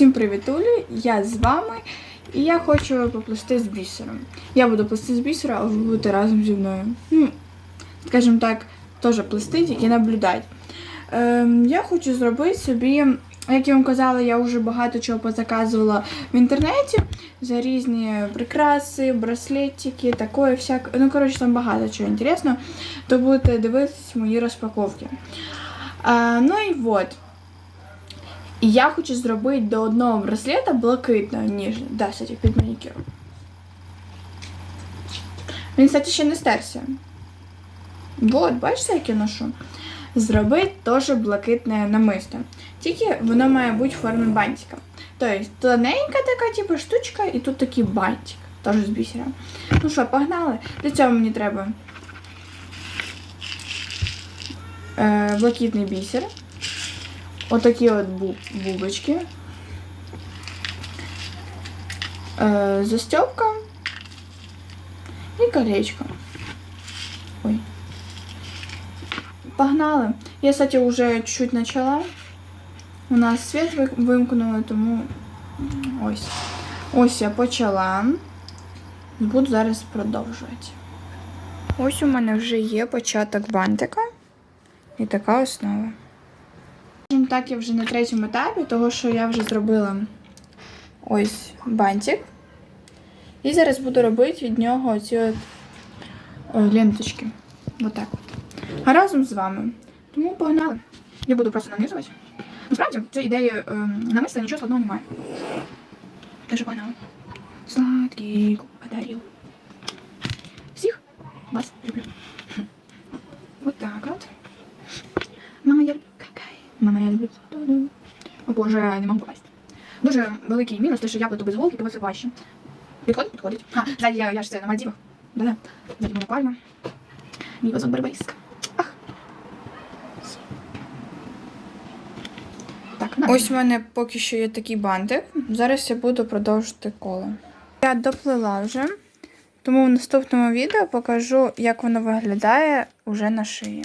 Всім привітулі! Я з вами і я хочу поплести з бісером. Я буду плести з бісера, а ви будете разом зі мною. Ну, скажімо так, теж плести, тільки наблюдати. Ем, я хочу зробити собі, як я вам казала, я вже багато чого позаказувала в інтернеті за різні прикраси, браслетики, такое всяке. Ну, коротше, там багато чого інтересного, то будете дивитися мої розпаковки. А, ну і от. І я хочу зробити до одного браслета блакитного ніжний. Да, кстати, під манікюр. Він, кстати, ще не стерся. Вот, бачите, як я ношу? Зробити теж блакитне намисто. Тільки воно має бути в формі бантика. Тобто тоненька така, типу, штучка, і тут такий бантик. Теж з бісера. Ну що, погнали? Для цього мені треба е, блакитний бісер. Отакі от бу- бубочки. Е, застёбка і колечко. Ой. Погнали. Я, кстати, уже чуть-чуть начала. У нас світ ви- вимкнули, тому ось. Ось я почала. Буду зараз продовжувати. Ось у мене вже є початок бантика і така основа. Так, я вже на третьому етапі, того що я вже зробила ось бантик. І зараз буду робити від нього оці от е, ленточки. Отак от. А разом з вами. Тому погнали. Я буду просто нанизувати. Насправді, це ідеї е, намисла нічого складного немає. Дуже погнали. Сладкий подарил. О боже, не можу попасть. Дуже великий мінус, те, що я плету без голки, тому це важче. Підходить? Підходить. А, ззаді я, я ж це на Мальдівах. Да-да. Ззаді мене пальма. Мій вазон барбариск. Ах. Так, на. Ось у мене поки що є такий бантик. Зараз я буду продовжити коло. Я доплила вже, тому в наступному відео покажу, як воно виглядає уже на шиї.